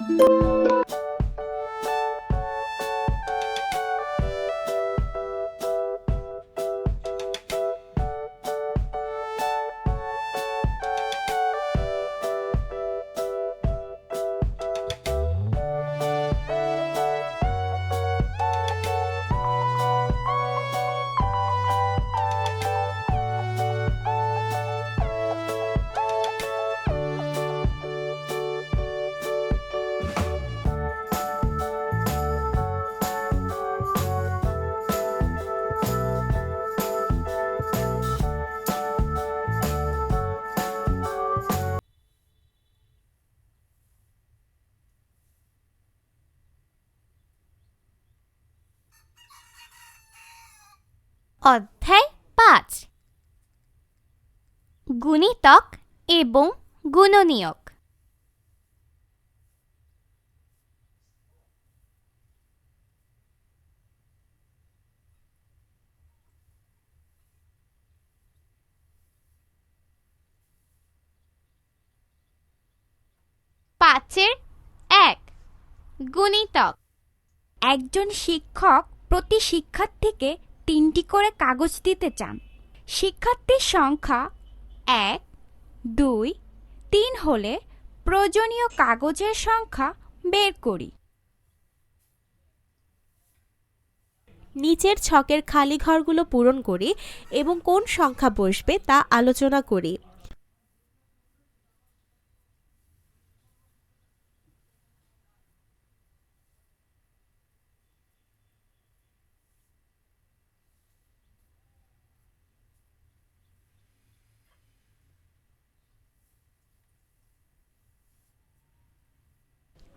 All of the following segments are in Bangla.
Música অধ্যায় পাঁচ। গুণিতক এবং গুণনীয়ক। পাঁচের এক। গুণিতক। একজন শিক্ষক প্রতি শিক্ষার্থীকে তিনটি করে কাগজ দিতে চান। শিক্ষার্থীর সংখ্যা এক, দুই, তিন হলে প্রয়োজনীয় কাগজের সংখ্যা বের করি। নিচের ছকের খালি ঘরগুলো পূরণ করি এবং কোন সংখ্যা বসবে তা আলোচনা করি।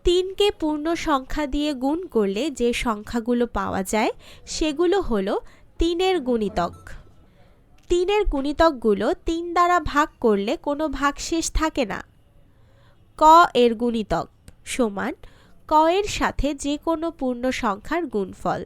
তিনকে পূর্ণ সংখ্যা দিয়ে গুণ করলে যে সংখ্যাগুলো পাওয়া যায়, সেগুলো হলো তিনের গুণিতক। তিনের গুণিতকগুলো তিন দ্বারা ভাগ করলে কোনো ভাগ শেষ থাকে না। ক এর গুণিতক সমান ক এর সাথে যে কোনো পূর্ণ সংখ্যার গুণফল।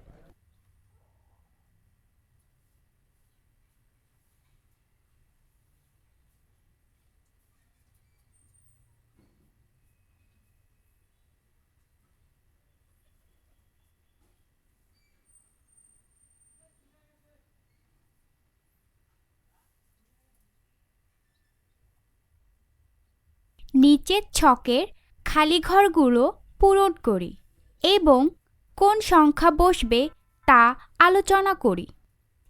নিচের ছকের খালি ঘরগুলো পূরণ করি এবং কোন সংখ্যা বসবে তা আলোচনা করি।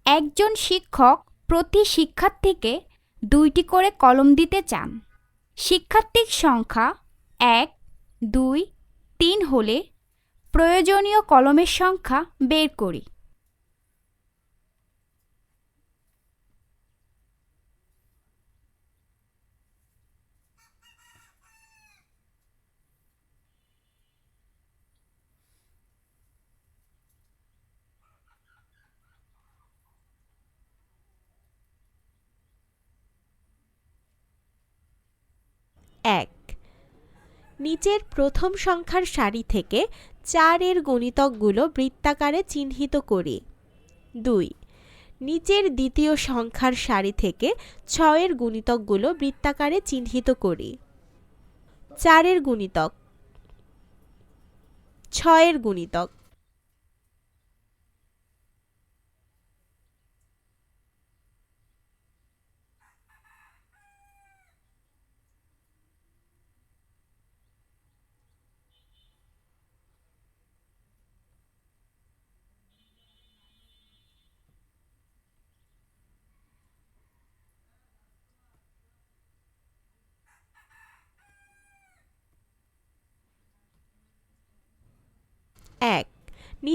একজন শিক্ষক প্রতি শিক্ষার্থীকে দুইটি করে কলম দিতে চান। শিক্ষার্থীর সংখ্যা এক, দুই, তিন হলে প্রয়োজনীয় কলমের সংখ্যা বের করি। এক। নিচের প্রথম সংখ্যার সারি থেকে চারের গণিতকগুলো বৃত্তাকারে চিহ্নিত করি। দুই। নিচের দ্বিতীয় সংখ্যার সারি থেকে ছয়ের গুণিতকগুলো বৃত্তাকারে চিহ্নিত করি। চারের গুণিতক। ছয়ের গুণিতক।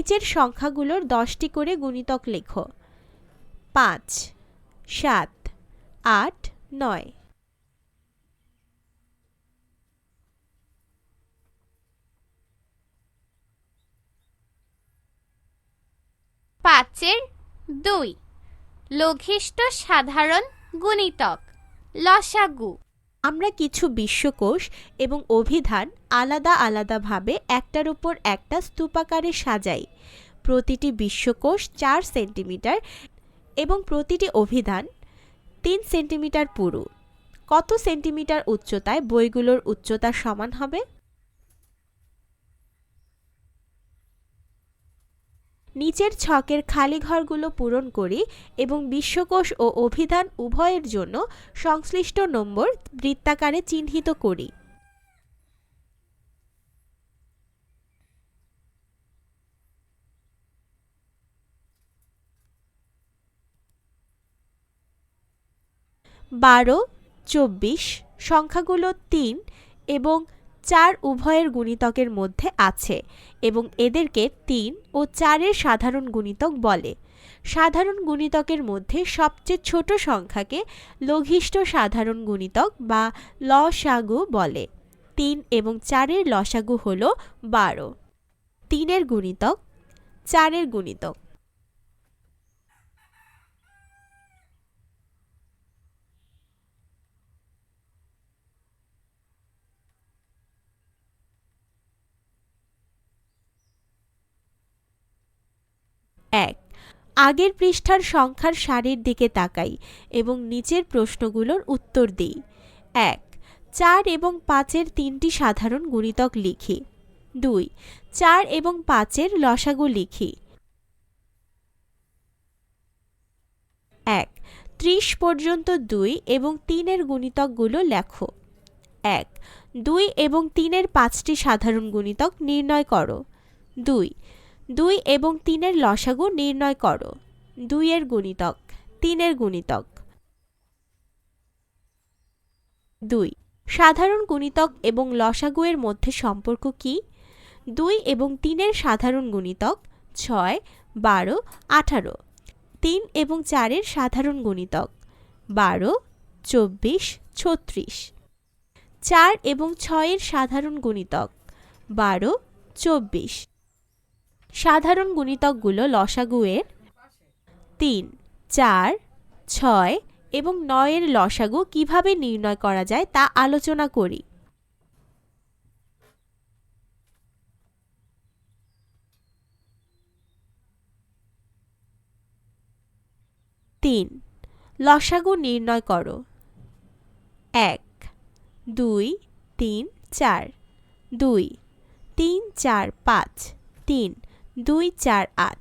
নিচের সংখ্যাগুলোর দশটি করে গুণিতক লেখো। পাঁচ সাত আট নয়। পাঁচের দুই লঘিষ্ঠ সাধারণ গুণিতক লসাগু। আমরা কিছু বিশ্বকোষ এবং অভিধান আলাদা আলাদাভাবে একটার উপর একটা স্তূপাকারে সাজাই। প্রতিটি বিশ্বকোষ চার সেন্টিমিটার এবং প্রতিটি অভিধান তিন সেন্টিমিটার পুরু। কত সেন্টিমিটার উচ্চতায় বইগুলোর উচ্চতা সমান হবে? নিচের ছকের খালি ঘরগুলো পূরণ করি এবং বিশ্বকোষ ও অভিধান উভয়ের জন্য সংশ্লিষ্ট নম্বর বৃত্তাকারে চিহ্নিত করি। বারো, চব্বিশ, সংখ্যাগুলো তিন এবং চার উভয়ের গুণিতকের মধ্যে আছে এবং এদেরকে তিন ও চারের সাধারণ গুণিতক বলে। সাধারণ গুণিতকের মধ্যে সবচেয়ে ছোট সংখ্যাকে লঘিষ্ঠ সাধারণ গুণিতক বা লসাগু বলে। তিন এবং চারের লসাগু হল বারো। তিনের গুণিতক, চারের গুণিতক। এক। আগের পৃষ্ঠার সংখ্যার সারির দিকে তাকাই এবং নিচের প্রশ্নগুলোর উত্তর দিই। এক। চার এবং পাঁচের তিনটি সাধারণ গুণিতক লিখি। দুই। চার এবং পাঁচের লসাগু লিখি। এক। ত্রিশ পর্যন্ত দুই এবং তিনের গুণিতকগুলো লেখো। এক। দুই এবং তিনের পাঁচটি সাধারণ গুণিতক নির্ণয় করো। দুই। দুই এবং তিনের লসাগু নির্ণয় করো। দুইয়ের গুণিতক, তিনের গুণিতক। দুই, সাধারণ গুণিতক এবং লসাগুয়ের মধ্যে সম্পর্ক কি? দুই এবং তিনের সাধারণ গুণিতক, ছয়, বারো, আঠারো। তিন এবং চারের সাধারণ গুণিতক, বারো, চব্বিশ, ছত্রিশ। চার এবং ছয়ের সাধারণ গুণিতক, বারো, চব্বিশ। সাধারণ গুণিতকগুলো লসাগুয়ের তিন, চার, ছয় এবং নয়ের লসাগু কীভাবে নির্ণয় করা যায় তা আলোচনা করি। তিন, লসাগু নির্ণয় করো। এক, দুই, তিন, চার। দুই, তিন, চার, পাঁচ। তিন দুই চার আট।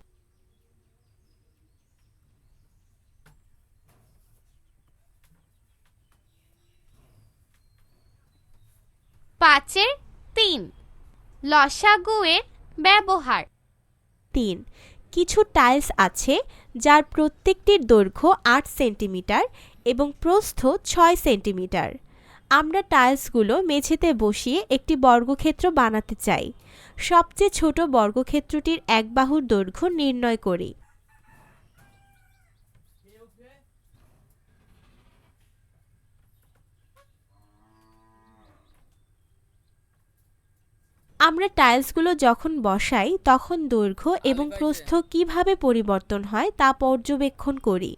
পাঁচের তিন লসাগুয়ের ব্যবহার। তিন কিছু টাইলস আছে যার প্রত্যেকটির দৈর্ঘ্য আট সেন্টিমিটার এবং প্রস্থ ছয় সেন্টিমিটার। আমরা টাইলসগুলো মেঝেতে বসিয়ে একটি বর্গক্ষেত্র বানাতে চাই। সবচেয়ে ছোট বর্গক্ষেত্রটির এক বাহুর দৈর্ঘ্য নির্ণয় করি। আমরা টাইলসগুলো যখন বসাই, তখন দৈর্ঘ্য এবং প্রস্থ কীভাবে পরিবর্তন হয় তা পর্যবেক্ষণ করি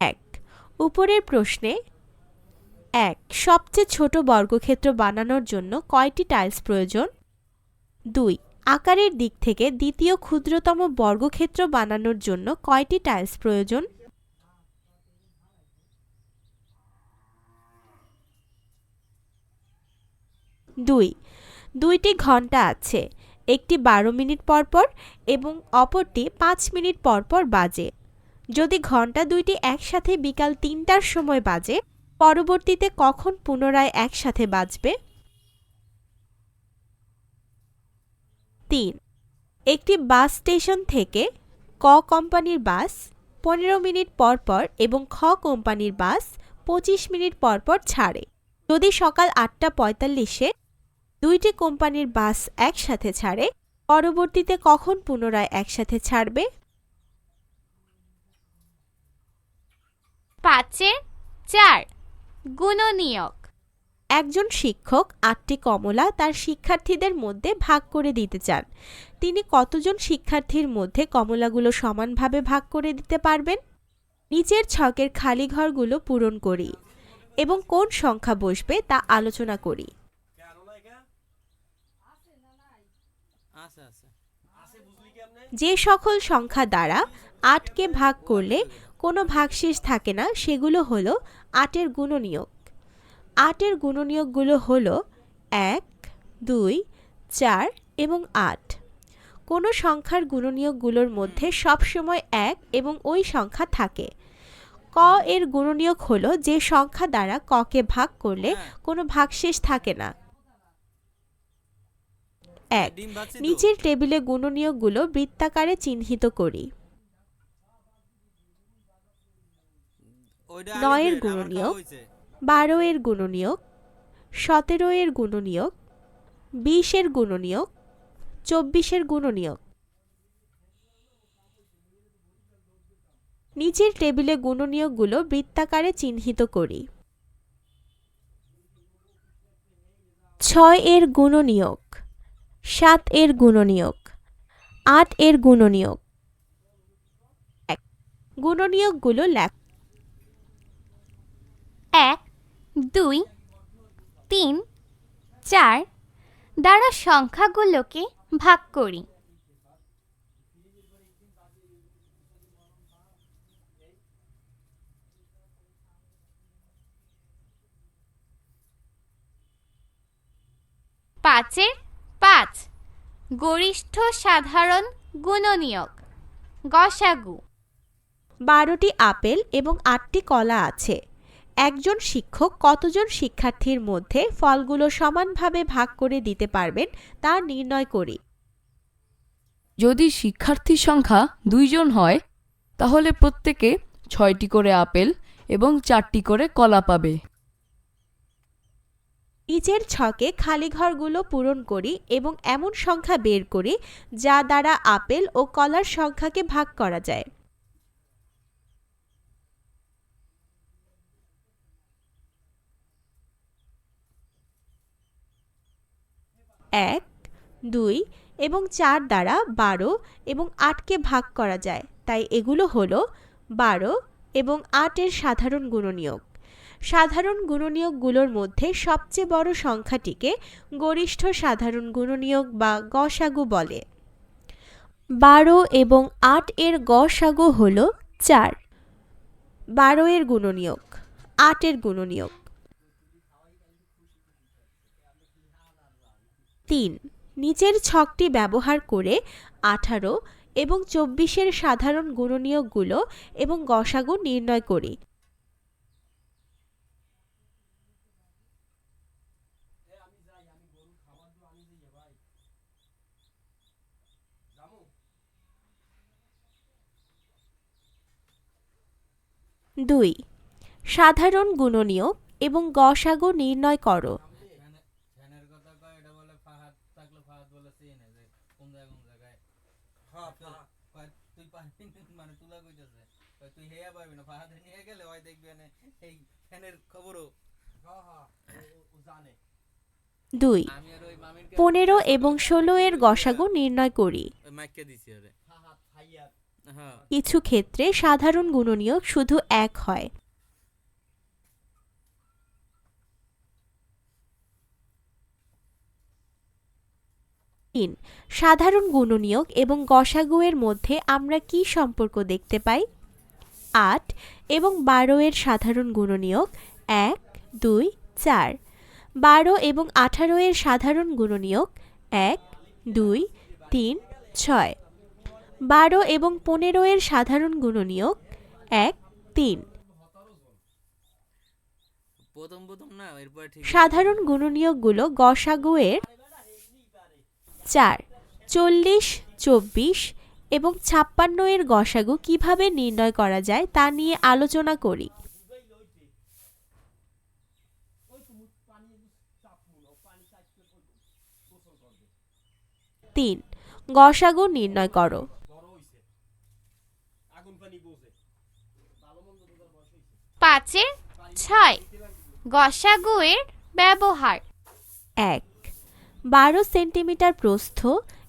এক উপরের প্রশ্নে, এক, সবচেয়ে ছোট বর্গক্ষেত্র বানানোর জন্য কয়টি টাইলস প্রয়োজন? দুই, আকারের দিক থেকে দ্বিতীয় ক্ষুদ্রতম বর্গক্ষেত্র বানানোর জন্য কয়টি টাইলস প্রয়োজন? দুই, দুইটি ঘণ্টা আছে, একটি বারো মিনিট পর পর এবং অপরটি পাঁচ মিনিট পর পর বাজে। যদি ঘণ্টা দুইটি একসাথে বিকাল তিনটার সময় বাজে, পরবর্তীতে কখন পুনরায় একসাথে বাজবে? তিন। একটি বাস স্টেশন থেকে ক কোম্পানির বাস, পনেরো মিনিট পর পর এবং খ কোম্পানির বাস পঁচিশ মিনিট পর পর ছাড়ে। যদি সকাল আটটা পঁয়তাল্লিশে দুইটি কোম্পানির বাস একসাথে ছাড়ে, পরবর্তীতে কখন পুনরায় একসাথে ছাড়বে? পাঁচের চার। গুণনীয়ক। একজন শিক্ষক আটটি কমলা তার শিক্ষার্থীদের মধ্যে ভাগ করে দিতে চান। তিনি কতজন শিক্ষার্থীর মধ্যে কমলাগুলো সমানভাবে ভাগ করে দিতে পারবেন? নিচের ছকের খালি ঘরগুলো পূরণ করি এবং কোন সংখ্যা বসবে তা আলোচনা করি। আছে আছে। যে সকল সংখ্যা দ্বারা আটকে ভাগ করলে কোনো ভাগশেষ থাকে না সেগুলো হলো আটের গুণনীয়ক। আটের গুণনীয়কগুলো হলো এক দুই চার এবং আট। কোনো সংখ্যার গুণনীয়কগুলোর মধ্যে সবসময় এক এবং ওই সংখ্যা থাকে। ক এর গুণনীয়ক হলো যে সংখ্যা দ্বারা ককে ভাগ করলে কোনো ভাগশেষ থাকে না। এক। নিচের টেবিলে গুণনীয়কগুলো বৃত্তাকারে চিহ্নিত করি। নয়ের গুণনীয়ক। বারো এর গুণনীয়ক সতেরো এর গুণনীয়ক বিশের গুণনীয়ক চব্বিশের গুণনীয়ক। নিচের টেবিলে গুণনীয়কগুলো বৃত্তাকারে চিহ্নিত করি। ছয় এর গুণনীয়ক সাত এর গুণনীয়ক আট এর গুণনীয়ক গুণনীয়কগুলো লেখ। এক, দুই, তিন, চার দ্বারা সংখ্যাগুলোকে ভাগ করি। পাঁচের পাঁচ, গরিষ্ঠ সাধারণ গুণনীয়ক, গসাগু। বারোটি আপেল এবং আটটি কলা আছে। একজন শিক্ষক কতজন শিক্ষার্থীর মধ্যে ফলগুলো সমানভাবে ভাগ করে দিতে পারবেন তা নির্ণয় করি। যদি শিক্ষার্থীর সংখ্যা দুইজন হয় তাহলে প্রত্যেকে ছয়টি করে আপেল এবং চারটি করে কলা পাবে। নিচের ছকে খালি ঘরগুলো পূরণ করি এবং এমন সংখ্যা বের করি যা দ্বারা আপেল ও কলার সংখ্যাকে ভাগ করা যায়। এক, দুই এবং চার দ্বারা বারো এবং আটকে ভাগ করা যায়। তাই এগুলো হলো বারো এবং আটের সাধারণ গুণনীয়ক। সাধারণ গুণনীয়কগুলোর মধ্যে সবচেয়ে বড় সংখ্যাটিকে গরিষ্ঠ সাধারণ গুণনীয়ক বা গসাগু বলে। বারো এবং আট এর গসাগু হল চার। বারো এর গুণনীয়ক, আটের গুণনীয়ক। তিন। নিচের ছকটি ব্যবহার করে আঠারো এবং চব্বিশের সাধারণ গুণনীয়কগুলো এবং গসাগু নির্ণয় করি। দুই। সাধারণ গুণনীয়ক এবং গসাগু নির্ণয় করো ফ্যানের কথা কয় এটা বলে ফাহাদ থাকলে ফাহাদ বলে চেনে যে কোন জায়গায় কোন জায়গায় কয় তুই পারবি না, মানে তুলা কইতেছে কয় তুই নিয়ে গেলে দেখবি মানে এই ফ্যানের খবরও। জানে দুই পনেরো এবং ষোলো এর গসাগু নির্ণয় করি। হ্যাঁ। কিছু ক্ষেত্রে সাধারণ গুণনীয়ক শুধু এক হয়। তিন সাধারণ গুণনীয়ক এবং গসাগু এর মধ্যে আমরা কি সম্পর্ক দেখতে পাই? আট এবং বারো এর সাধারণ গুণনীয়ক এক দুই চার। বারো এবং আঠারো এর সাধারণ গুণনীয়ক এক দুই তিন ছয়। বারো এবং পনেরো এর সাধারণ গুণনীয়ক এক তিন। সাধারণ গুণনীয়কগুলো গসাগু এর চার চল্লিশ চব্বিশ এবং ছাপ্পান্ন এর গসাগু কীভাবে নির্ণয় করা যায় তা নিয়ে আলোচনা করি। তিন গসাগু নির্ণয় করো। পাঁচে ছয় গসাগুয়ের ব্যবহার। এক বারো সেন্টিমিটার প্রস্থ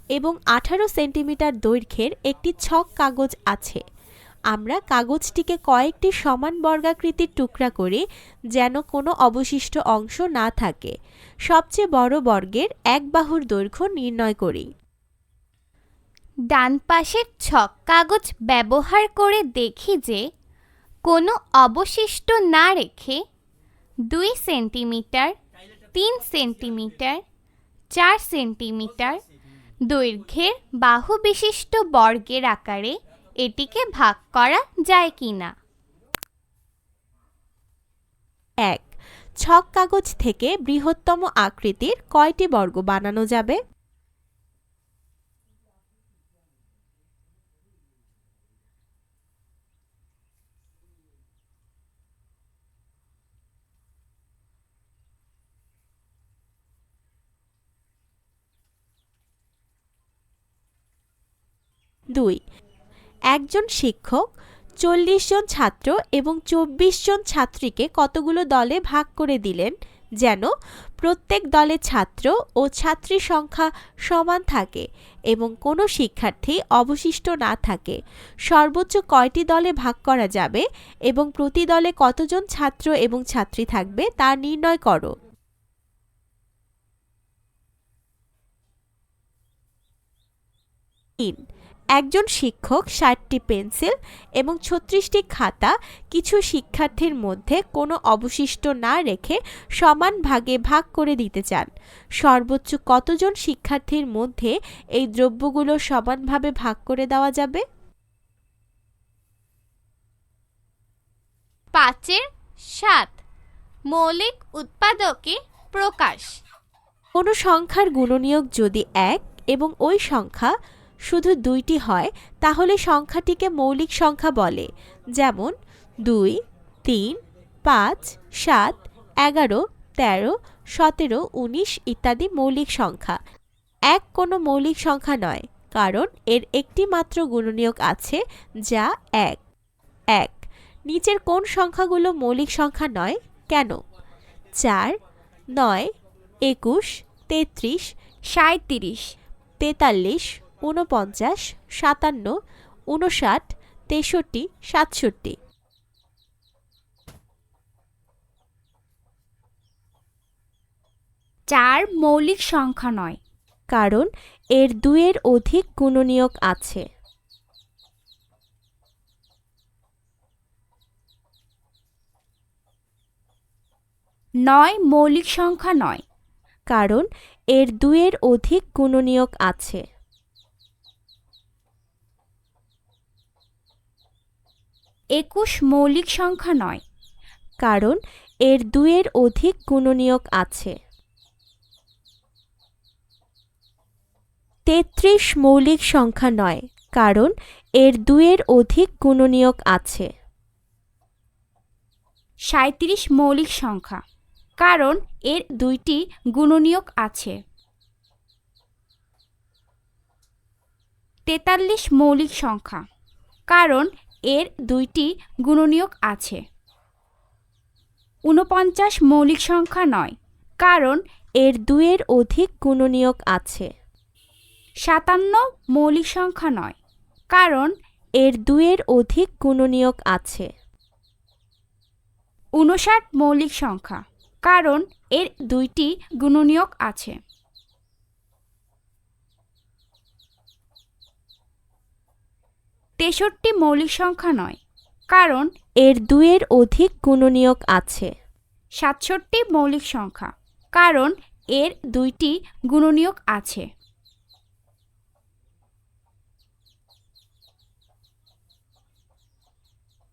এবং আঠারো সেন্টিমিটার দৈর্ঘ্যের একটি ছক কাগজ আছে। আমরা কাগজটিকে কয়েকটি সমান বর্গাকৃতির টুকরা করে যেন কোনো অবশিষ্ট অংশ না থাকে। সবচেয়ে বড় বর্গের এক বাহুর দৈর্ঘ্য নির্ণয় করি। ডান পাশের ছক কাগজ ব্যবহার করে দেখি যে কোনো অবশিষ্ট না রেখে দুই সেন্টিমিটার, তিন সেন্টিমিটার, চার সেন্টিমিটার দৈর্ঘ্যের বাহু বিশিষ্ট বর্গের আকারে এটিকে ভাগ করা যায় কি না এক, ছক কাগজ থেকে বৃহত্তম আকৃতির কয়টি বর্গ বানানো যাবে? দুই। একজন শিক্ষক, চল্লিশ জন ছাত্র এবং চব্বিশ জন ছাত্রীকে কতগুলো দলে ভাগ করে দিলেন যেন প্রত্যেক দলে ছাত্র ও ছাত্রী সংখ্যা সমান থাকে এবং কোনো শিক্ষার্থী অবশিষ্ট না থাকে। সর্বোচ্চ কয়টি দলে ভাগ করা যাবে এবং প্রতি দলে কতজন ছাত্র এবং ছাত্রী থাকবে তা নির্ণয় করো। তিন। একজন শিক্ষক ষাটটি পেন্সিল এবং ছত্রিশটি খাতা কিছু শিক্ষার্থীর মধ্যে কোনো অবশিষ্ট না রেখে সমান ভাগে ভাগ করে দিতে চান। সর্বোচ্চ কতজন শিক্ষার্থীর মধ্যে এই দ্রব্যগুলো সমানভাবে ভাগ করে দেওয়া যাবে? পাঁচের সাত। মৌলিক উৎপাদকে প্রকাশ। কোনো সংখ্যার গুণনীয়ক যদি এক এবং ওই সংখ্যা শুধু দুইটি হয়, তাহলে সংখ্যাটিকে মৌলিক সংখ্যা বলে। যেমন, দুই, তিন, পাঁচ, সাত, এগারো, তেরো, সতেরো, উনিশ ইত্যাদি মৌলিক সংখ্যা। এক কোনো মৌলিক সংখ্যা নয়, কারণ এর একটি মাত্র গুণনীয়ক আছে, যা এক। এক, নিচের কোন সংখ্যাগুলো মৌলিক সংখ্যা নয়, কেন? চার, নয়, একুশ, তেত্রিশ সাঁত্রিশ তেতাল্লিশ ঊনপঞ্চাশ সাতান্ন উনষাট তেষট্টি সাতষট্টি। চার মৌলিক সংখ্যা নয়। কারণ এর দুইয়ের অধিক গুণনীয়ক আছে। নয় মৌলিক সংখ্যা নয়। কারণ এর দুইয়ের অধিক গুণনীয়ক আছে। একুশ মৌলিক সংখ্যা নয়, কারণ এর দুইয়ের অধিক গুণনীয়ক আছে। তেত্রিশ মৌলিক সংখ্যা নয়, কারণ এর দুইয়ের অধিক গুণনীয়ক আছে। সাঁত্রিশ মৌলিক সংখ্যা, কারণ এর দুইটি গুণনীয়ক আছে। তেতাল্লিশ মৌলিক সংখ্যা, কারণ এর দুইটি গুণনীয়ক আছে। ঊনপঞ্চাশ মৌলিক সংখ্যা নয়, কারণ এর দুইয়ের অধিক গুণনীয়ক আছে। সাতান্ন মৌলিক সংখ্যা নয়, কারণ এর দুইয়ের অধিক গুণনীয়ক আছে। উনষাট মৌলিক সংখ্যা, কারণ এর দুইটি গুণনীয়ক আছে। তেষট্টি মৌলিক সংখ্যা নয়, কারণ এর দুইয়ের অধিক গুণনীয়ক আছে। সাতষট্টি মৌলিক সংখ্যা, কারণ এর দুইটি গুণনীয়ক আছে।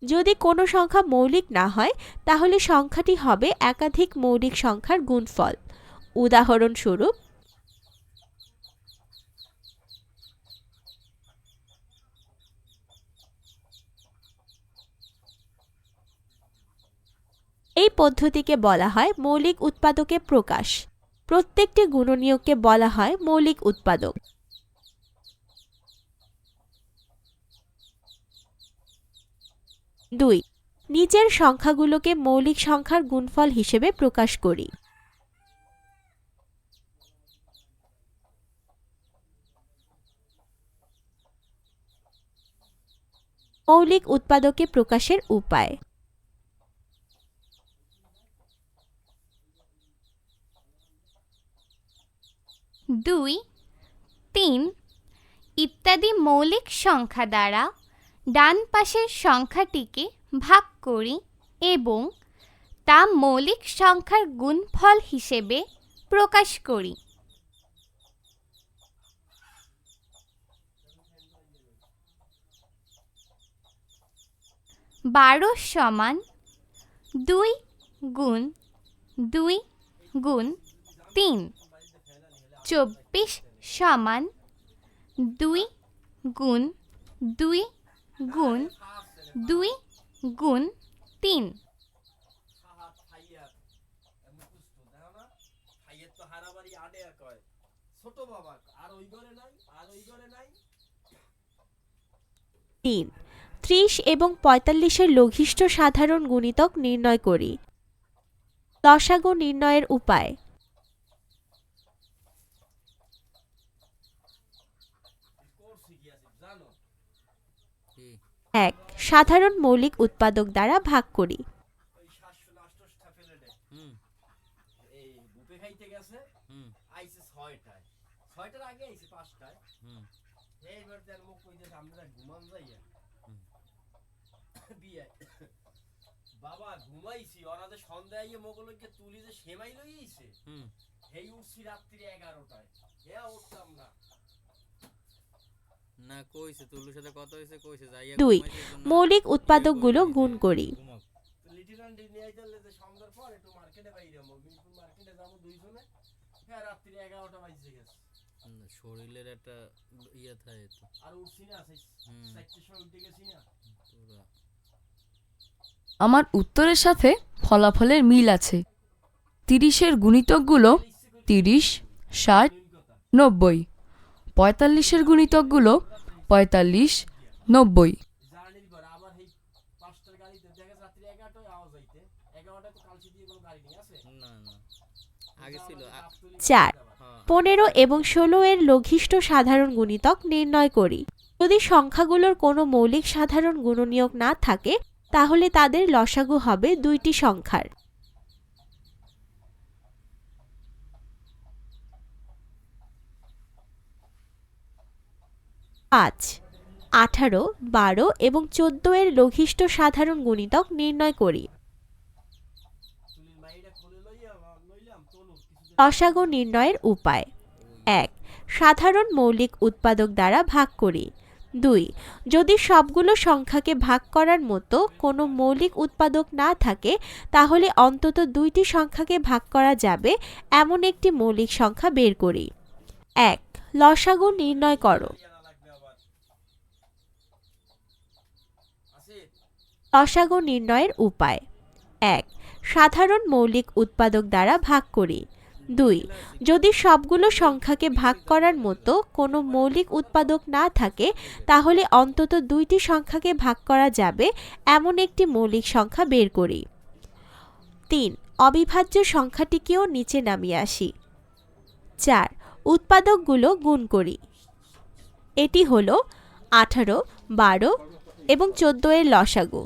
যদি কোনো সংখ্যা মৌলিক না হয়, তাহলে সংখ্যাটি হবে একাধিক মৌলিক সংখ্যার গুণফল। উদাহরণস্বরূপ এই পদ্ধতিকে বলা হয় মৌলিক উৎপাদকে প্রকাশ। প্রত্যেকটি গুণনীয়ককে বলা হয় মৌলিক উৎপাদক। দুই নিচের সংখ্যাগুলোকে মৌলিক সংখ্যার গুণফল হিসেবে প্রকাশ করি। মৌলিক উৎপাদকে প্রকাশের উপায়। দুই, তিন, ইত্যাদি মৌলিক সংখ্যা দ্বারা ডান পাশের সংখ্যাটিকে ভাগ করি এবং তা মৌলিক সংখ্যার গুণফল হিসেবে প্রকাশ করি। বারো সমান দুই গুণ দুই গুণ তিন। চব্বিশ সমান দুই গুণ দুই গুণ দুই গুণ তিন। তিন। ত্রিশ এবং পঁয়তাল্লিশের লঘিষ্ঠ সাধারণ গুণিতক নির্ণয় করি। লসাগু নির্ণয়ের উপায় করছি কি আছে জানো এক সাধারণ মৌলিক উৎপাদক দ্বারা ভাগ করি। বাবা ঘুমাইছি ওরা যে সন্ধ্যায় আইয়ে মোগলকে তুলি যে সেমাই লইয়েছে হেই উঠছি রাত্রি এগারোটায়। হ্যাঁ উঠতাম না। দুই, মৌলিক উৎপাদকগুলো গুণ করি। হ্যাঁ শরীরের একটা ইয়ে থাকে আর উঠছি না সেই হুম। চারটের সময় উঠে গেছি না আমার উত্তরের সাথে ফলাফলের মিল আছে। তিরিশের গুণিতকগুলো তিরিশ ষাট নব্বই। পঁয়তাল্লিশের গুণিতকগুলো পঁয়তাল্লিশ, নব্বই। চার। পনেরো এবং ষোলো এর লঘিষ্ঠ সাধারণ গুণিতক নির্ণয় করি। যদি সংখ্যাগুলোর কোনো মৌলিক সাধারণ গুণনীয়ক না থাকে, তাহলে তাদের লসাগু হবে দুইটি সংখ্যার। পাঁচ। আঠারো, বারো এবং চোদ্দ এর লঘিষ্ঠ সাধারণ গুণিতক নির্ণয় করি। লসাগু নির্ণয়ের উপায়। এক, সাধারণ মৌলিক উৎপাদক দ্বারা ভাগ করি। দুই, যদি সবগুলো সংখ্যাকে ভাগ করার মতো কোনো মৌলিক উৎপাদক না থাকে, তাহলে অন্তত দুইটি সংখ্যাকে ভাগ করা যাবে, এমন একটি মৌলিক সংখ্যা বের করি। এক, লসাগু নির্ণয় করো আনা লাগবে আবার আছে লসাগু নির্ণয়ের উপায়। এক, সাধারণ মৌলিক উৎপাদক দ্বারা ভাগ করি। দুই, যদি সবগুলো সংখ্যাকে ভাগ করার মতো কোনো মৌলিক উৎপাদক না থাকে, তাহলে অন্তত দুইটি সংখ্যাকে ভাগ করা যাবে, এমন একটি মৌলিক সংখ্যা বের করি। তিন, অবিভাজ্য সংখ্যাটিকেও নিচে নামিয়ে আসি। চার, উৎপাদকগুলো গুণ করি। এটি হলো আঠারো, বারো এবং চোদ্দ এর লসাগু।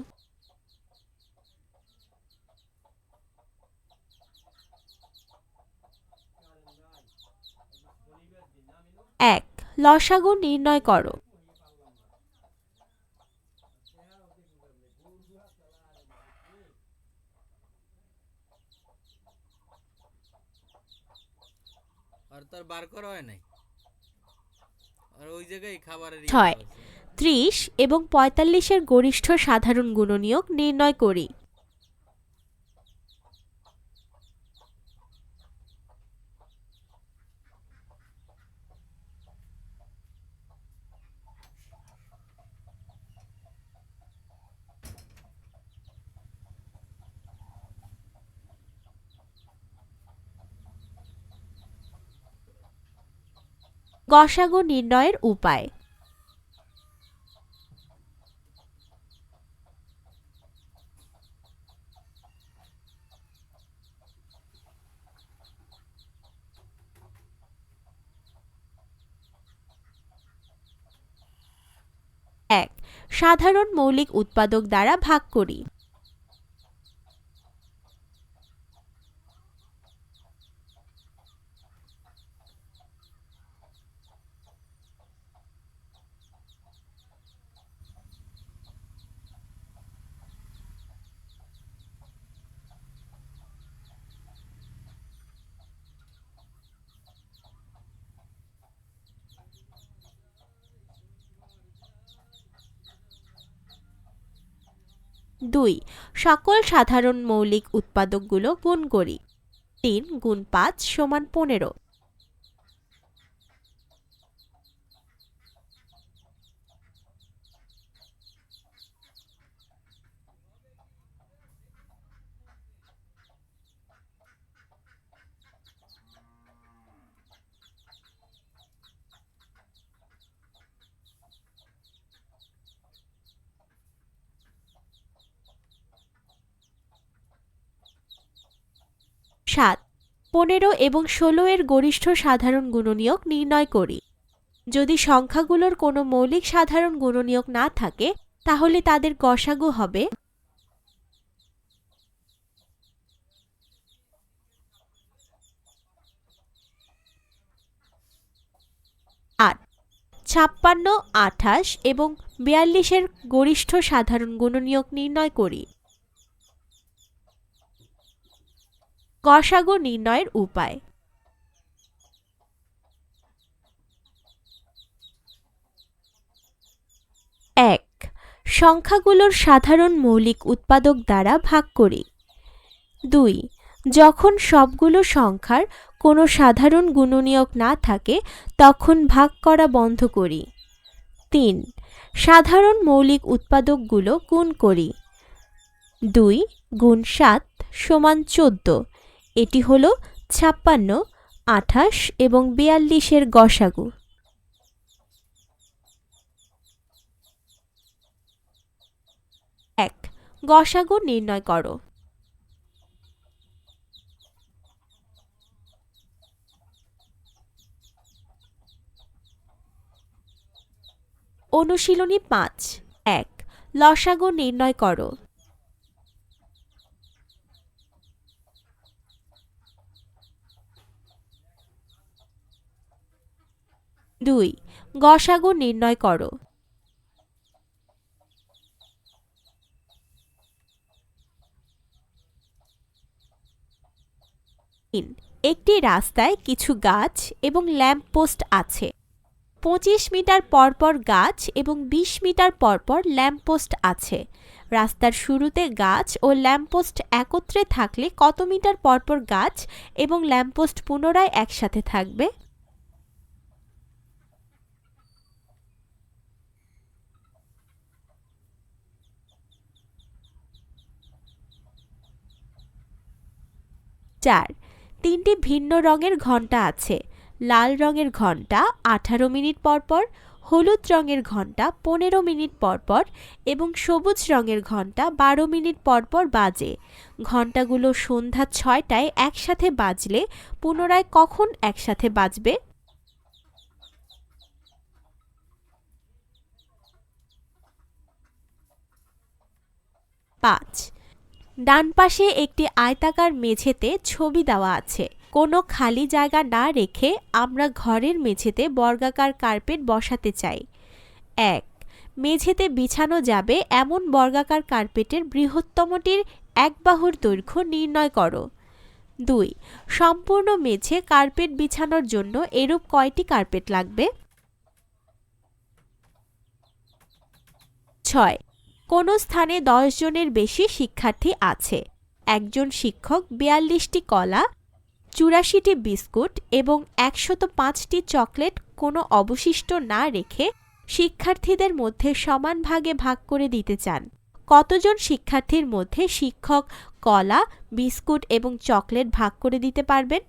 এক লসাগু নির্ণয় করো। আর তার বার করা হয় নাই? আর ওই জায়গায় খাবারের ইয়ে ছয়। ত্রিশ এবং পঁয়তাল্লিশের গরিষ্ঠ সাধারণ গুণনীয়ক নির্ণয় করি। গসাগু নির্ণয়ের উপায়। এক। সাধারণ মৌলিক উৎপাদক দ্বারা ভাগ করি। দুই সকল সাধারণ মৌলিক উৎপাদকগুলো গুণ করি। তিন গুণ পাঁচ সমান পনেরো সাত পনেরো এবং ষোলো এর গরিষ্ঠ সাধারণ গুণনীয়ক নির্ণয় করি। যদি সংখ্যাগুলোর কোনো মৌলিক সাধারণ গুণনীয়ক না থাকে, তাহলে তাদের গসাগু হবে। আট। ছাপ্পান্ন, আঠাশ এবং বিয়াল্লিশের গরিষ্ঠ সাধারণ গুণনীয়ক নির্ণয় করি। গসাগু নির্ণয়ের উপায়। এক, সংখ্যাগুলোর সাধারণ মৌলিক উৎপাদক দ্বারা ভাগ করি। দুই, যখন সবগুলো সংখ্যার কোনো সাধারণ গুণনীয়ক না থাকে, তখন ভাগ করা বন্ধ করি। তিন, সাধারণ মৌলিক উৎপাদকগুলো গুণ করি। দুই, গুণ সাত সমান চোদ্দ। এটি হলো ছাপ্পান্ন, আঠাশ এবং বিয়াল্লিশের গসাগু। এক, গসাগু নির্ণয় করো। অনুশীলনী পাঁচ, এক, লসাগু নির্ণয় করো। দুই, গসাগু নির্ণয় করো। তিন, একটি রাস্তায় কিছু গাছ এবং ল্যাম্প পোস্ট আছে। পঁচিশ মিটার পরপর গাছ এবং বিশ মিটার পরপর ল্যাম্প পোস্ট আছে। রাস্তার শুরুতে গাছ ও ল্যাম্পপোস্ট একত্রে থাকলে কত মিটার পরপর গাছ এবং ল্যাম্পপোস্ট পুনরায় একসাথে থাকবে? চার। তিনটি ভিন্ন রঙের ঘণ্টা আছে। লাল রঙের ঘণ্টা আঠারো মিনিট পরপর হলুদ রঙের ঘণ্টা পনেরো মিনিট পরপর এবং সবুজ রঙের ঘণ্টা বারো মিনিট পরপর বাজে। ঘন্টাগুলো সন্ধ্যা ছয়টায় একসাথে বাজলে পুনরায় কখন একসাথে বাজবে? পাঁচ। ডান পাশে একটি আয়তাকার মেঝেতে ছবি দেওয়া আছে। কোনো খালি জায়গা না রেখে আমরা ঘরের মেঝেতে বর্গাকার কার্পেট বসাতে চাই। এক, মেঝেতে বিছানো যাবে এমন বর্গাকার কার্পেটের বৃহত্তমটির এক বাহুর দৈর্ঘ্য নির্ণয় করো। দুই, সম্পূর্ণ মেঝে কার্পেট বিছানোর জন্য এরূপ কয়টি কার্পেট লাগবে? ছয় কোনো স্থানে দশ জনের বেশি শিক্ষার্থী আছে। একজন শিক্ষক বিয়াল্লিশটি কলা, চুরাশিটি বিস্কুট এবং একশত পাঁচটি চকলেট কোনো অবশিষ্ট না রেখে শিক্ষার্থীদের মধ্যে সমান ভাগে ভাগ করে দিতে চান। কতজন শিক্ষার্থীর মধ্যে শিক্ষক কলা, বিস্কুট এবং চকলেট ভাগ করে দিতে পারবেন?